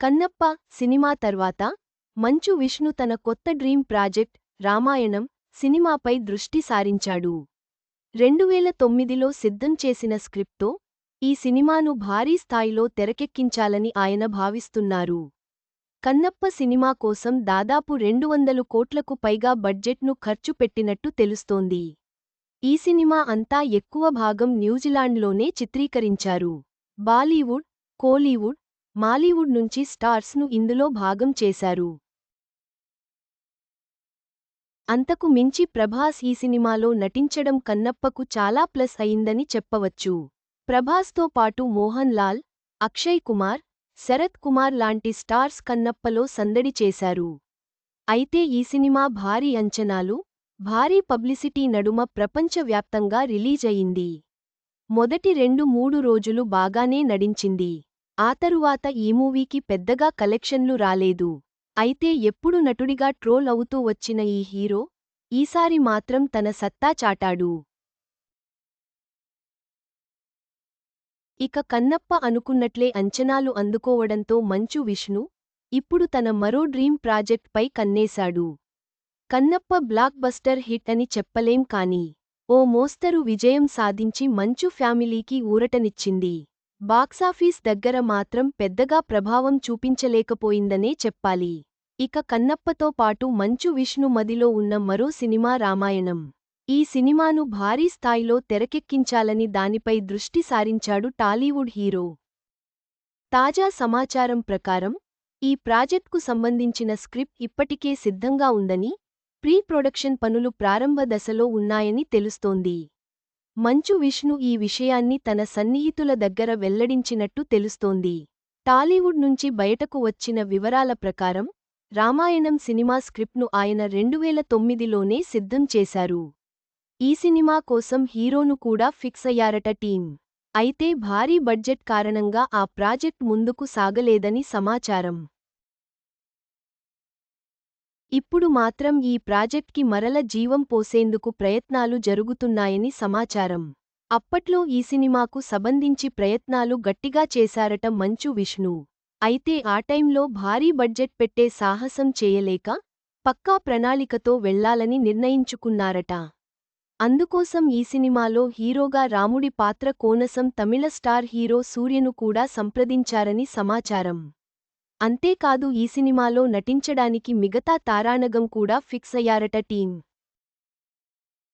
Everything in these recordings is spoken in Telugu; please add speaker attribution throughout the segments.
Speaker 1: కన్నప్ప సినిమా తర్వాత మంచు విష్ణు తన కొత్త డ్రీమ్ ప్రాజెక్ట్ రామాయణం సినిమాపై దృష్టి సారించాడు. రెండువేల తొమ్మిదిలో సిద్ధం చేసిన స్క్రిప్ట్తో ఈ సినిమాను భారీ స్థాయిలో తెరకెక్కించాలని ఆయన భావిస్తున్నారు. కన్నప్ప సినిమా కోసం దాదాపు రెండు వందలు కోట్లకు పైగా బడ్జెట్ను ఖర్చు పెట్టినట్టు తెలుస్తోంది. ఈ సినిమా అంతా ఎక్కువ భాగం న్యూజిలాండ్లోనే చిత్రీకరించారు. బాలీవుడ్ కోలీవుడ్ మాలీవుడ్ నుంచి స్టార్స్ను ఇందులో భాగం చేశారు. అంతకు మించి ప్రభాస్ ఈ సినిమాలో నటించడం కన్నప్పకు చాలా ప్లస్ అయిందని చెప్పవచ్చు. ప్రభాస్తో పాటు మోహన్ లాల్ అక్షయ్ కుమార్ శరత్ కుమార్ లాంటి స్టార్స్ కన్నప్పలో సందడి చేశారు. అయితే ఈ సినిమా భారీ అంచనాలు భారీ పబ్లిసిటీ నడుమ ప్రపంచవ్యాప్తంగా రిలీజ్ అయింది. మొదటి రెండు మూడు రోజులు బాగానే నడించింది. ఆ తరువాత ఈ మూవీకి పెద్దగా కలెక్షన్లు రాలేదు. అయితే ఎప్పుడు నటుడిగా ట్రోల్ అవుతూ వచ్చిన ఈ హీరో ఈసారి మాత్రం తన సత్తా చాటాడు. ఇక కన్నప్ప అనుకున్నట్లే అంచనాలు అందుకోవడంతో మంచు విష్ణు ఇప్పుడు తన మరో డ్రీమ్ ప్రాజెక్ట్ పై కన్నేశాడు. కన్నప్ప బ్లాక్ బస్టర్ హిట్ అని చెప్పలేం కాని ఓ మోస్తరు విజయం సాధించి మంచు ఫ్యామిలీకి ఊరటనిచ్చింది. బాక్సాఫీస్ దగ్గర మాత్రం పెద్దగా ప్రభావం చూపించలేకపోయిందనే చెప్పాలి. ఇక కన్నప్పతో పాటు మంచు విష్ణు మదిలో ఉన్న మరో సినిమా రామాయణం. ఈ సినిమాను భారీ స్థాయిలో తెరకెక్కించాలని దానిపై దృష్టి సారించాడు టాలీవుడ్ హీరో. తాజా సమాచారం ప్రకారం ఈ ప్రాజెక్ట్కు సంబంధించిన స్క్రిప్ట్ ఇప్పటికే సిద్ధంగా ఉందని ప్రీ ప్రొడక్షన్ పనులు ప్రారంభ దశలో ఉన్నాయని తెలుస్తోంది. మంచు విష్ణు ఈ విషయాన్ని తన సన్నిహితుల దగ్గర వెల్లడించినట్టు తెలుస్తోంది. టాలీవుడ్ నుంచి బయటకు వచ్చిన వివరాల ప్రకారం రామాయణం సినిమా స్క్రిప్ట్ను ఆయన రెండువేల తొమ్మిదిలోనే సిద్ధం చేశారు. ఈ సినిమా కోసం హీరోను కూడా ఫిక్స్ అయ్యారట టీం. అయితే భారీ బడ్జెట్ కారణంగా ఆ ప్రాజెక్ట్ ముందుకు సాగలేదని సమాచారం. ఇప్పుడు మాత్రం ఈ ప్రాజెక్ట్కి మరల జీవం పోసేందుకు ప్రయత్నాలు జరుగుతున్నాయని సమాచారం. అప్పట్లో ఈ సినిమాకు సంబంధించి ప్రయత్నాలు గట్టిగా చేశారట మంచు విష్ణు. అయితే ఆ టైంలో భారీ బడ్జెట్ పెట్టే సాహసం చేయలేక పక్కా ప్రణాళికతో వెళ్ళాలని నిర్ణయించుకున్నారట. అందుకోసం ఈ సినిమాలో హీరోగా రాముడి పాత్ర కోనసం తమిళ స్టార్ హీరో సూర్యను కూడా సంప్రదించారని సమాచారం. అంతేకాదు ఈ సినిమాలో నటించడానికి మిగతా తారానగం కూడా ఫిక్స్ అయ్యారట టీం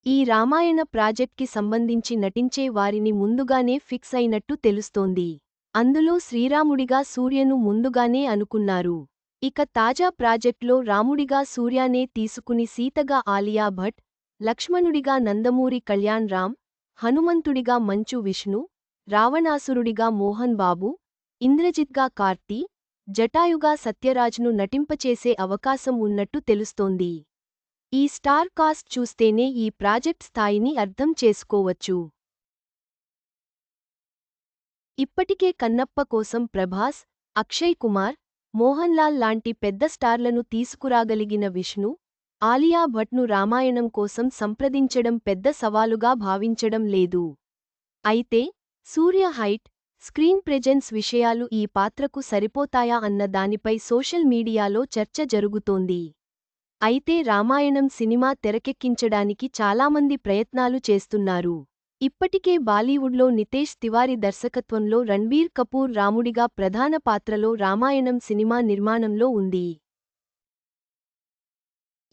Speaker 1: ఈ రామాయణ ప్రాజెక్ట్కి సంబంధించి నటించే వారిని ముందుగానే ఫిక్స్ అయినట్టు తెలుస్తోంది. అందులో శ్రీరాముడిగా సూర్యను ముందుగానే అనుకున్నారు. ఇక తాజా ప్రాజెక్ట్లో రాముడిగా సూర్యానే తీసుకుని సీతగా ఆలియా భట్ లక్ష్మణుడిగా నందమూరి కళ్యాణ్ రామ్ హనుమంతుడిగా మంచు విష్ణు రావణాసురుడిగా మోహన్ బాబు ఇంద్రజిత్గా కార్తీ జటాయుగా సత్యరాజ్ను నటింపచేసే అవకాశం ఉన్నట్టు తెలుస్తోంది. ఈ స్టార్ కాస్ట్ చూస్తేనే ఈ ప్రాజెక్ట్ స్థాయిని అర్థం చేసుకోవచ్చు. ఇప్పటికే కన్నప్ప కోసం ప్రభాస్ అక్షయ్ కుమార్ మోహన్ లాల్ లాంటి పెద్ద స్టార్లను తీసుకురాగలిగిన విష్ణు ఆలియా భట్ను రామాయణం కోసం సంప్రదించడం పెద్ద సవాలుగా భావించడం లేదు. అయితే సూర్య హైట్ స్క్రీన్ ప్రెజెన్స్ విషయాలు ఈ పాత్రకు సరిపోతాయా అన్న దానిపై సోషల్ మీడియాలో చర్చ జరుగుతోంది. అయితే రామాయణం సినిమా తెరకెక్కించడానికి చాలామంది ప్రయత్నాలు చేస్తున్నారు. ఇప్పటికే బాలీవుడ్లో నితేష్ తివారి దర్శకత్వంలో రణ్బీర్ కపూర్ రాముడిగా ప్రధాన పాత్రలో రామాయణం సినిమా నిర్మాణంలో ఉంది.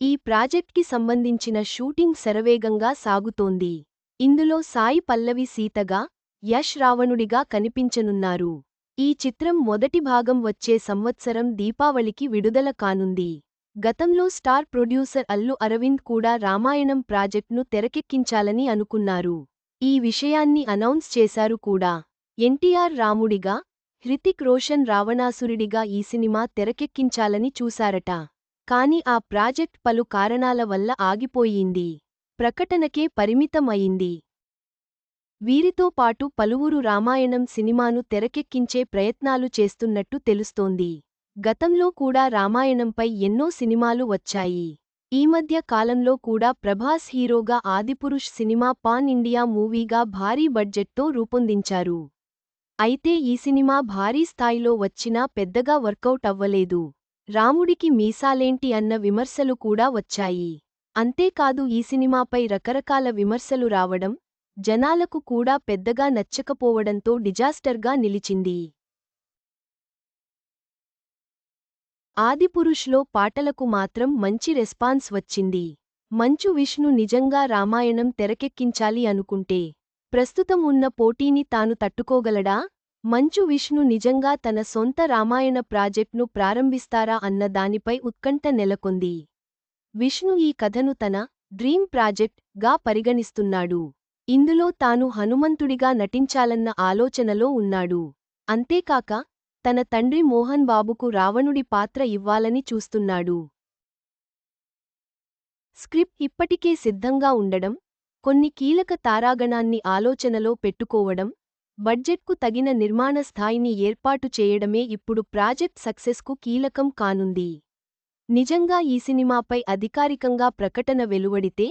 Speaker 1: ఈ ప్రాజెక్ట్కి సంబంధించిన షూటింగ్ శరవేగంగా సాగుతోంది. ఇందులో సాయి పల్లవి సీతగా యష్ రావణుడిగా కనిపించనున్నారు. ఈ చిత్రం మొదటి భాగం వచ్చే సంవత్సరం దీపావళికి విడుదల కానుంది. గతంలో స్టార్ ప్రొడ్యూసర్ అల్లు అరవింద్ కూడా రామాయణం ప్రాజెక్ట్ను తెరకెక్కించాలని అనుకున్నారు. ఈ విషయాన్ని అనౌన్స్ చేశారు కూడా. ఎన్టీఆర్ రాముడిగా హృతిక్ రోషన్ రావణాసురుడిగా ఈ సినిమా తెరకెక్కించాలని చూశారట. కాని ఆ ప్రాజెక్ట్ పలు కారణాల వల్ల ఆగిపోయింది. ప్రకటనకే పరిమితం అయింది వీరితో పాటు పలువురు రామాయణం సినిమాను తెరకెక్కించే ప్రయత్నాలు చేస్తున్నట్టు తెలుస్తోంది. గతంలో కూడా రామాయణంపై ఎన్నో సినిమాలు వచ్చాయి. ఈ మధ్య కాలంలో కూడా ప్రభాస్ హీరోగా ఆదిపురుష్ సినిమా పాన్ ఇండియా మూవీగా భారీ బడ్జెట్తో రూపొందించారు. అయితే ఈ సినిమా భారీ స్థాయిలో వచ్చినా పెద్దగా వర్కౌట్ అవ్వలేదు. రాముడికి మీసాలేంటి అన్న విమర్శలు కూడా వచ్చాయి. అంతేకాదు ఈ సినిమాపై రకరకాల విమర్శలు రావడం జనాలకు కూడా పెద్దగా నచ్చకపోవడంతో డిజాస్టర్గా నిలిచింది. ఆదిపురుష్లో పాటలకు మాత్రం మంచి రెస్పాన్స్ వచ్చింది. మంచు విష్ణు నిజంగా రామాయణం తెరకెక్కించాలి అనుకుంటే ప్రస్తుతం ఉన్న పోటీని తాను తట్టుకోగలడా? మంచు విష్ణు నిజంగా తన సొంత రామాయణ ప్రాజెక్ట్ను ప్రారంభిస్తారా అన్న దానిపై ఉత్కంఠ నెలకొంది. విష్ణు ఈ కథను తన డ్రీమ్ ప్రాజెక్ట్గా పరిగణిస్తున్నాడు. ఇందులో తాను హనుమంతుడిగా నటించాలన్న ఆలోచనలో ఉన్నాడు. అంతేకాక తన తండ్రి మోహన్ బాబుకు రావణుడి పాత్ర ఇవ్వాలని చూస్తున్నాడు. స్క్రిప్ట్ ఇప్పటికే సిద్ధంగా ఉండడం కొన్ని కీలక తారాగణాన్ని ఆలోచనలో పెట్టుకోవడం బడ్జెట్కు తగిన నిర్మాణ స్థాయిని ఏర్పాటు చేయడమే ఇప్పుడు ప్రాజెక్ట్ సక్సెస్కు కీలకం కానుంది. నిజంగా ఈ సినిమాపై అధికారికంగా ప్రకటన వెలువడితే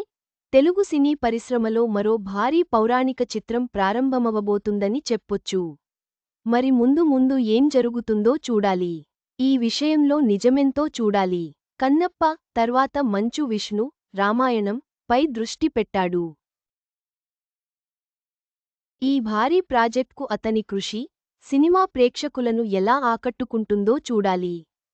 Speaker 1: తెలుగు సినీ పరిశ్రమలో మరో భారీ పౌరాణిక చిత్రం ప్రారంభమవబోతుందని చెప్పొచ్చు. మరి ముందు ముందు ఏం జరుగుతుందో చూడాలి. ఈ విషయంలో నిజమెంతో చూడాలి. కన్నప్ప తర్వాత మంచు విష్ణు రామాయణం పై దృష్టి పెట్టాడు. ఈ భారీ ప్రాజెక్ట్కు అతని కృషి సినిమా ప్రేక్షకులను ఎలా ఆకట్టుకుంటుందో చూడాలి.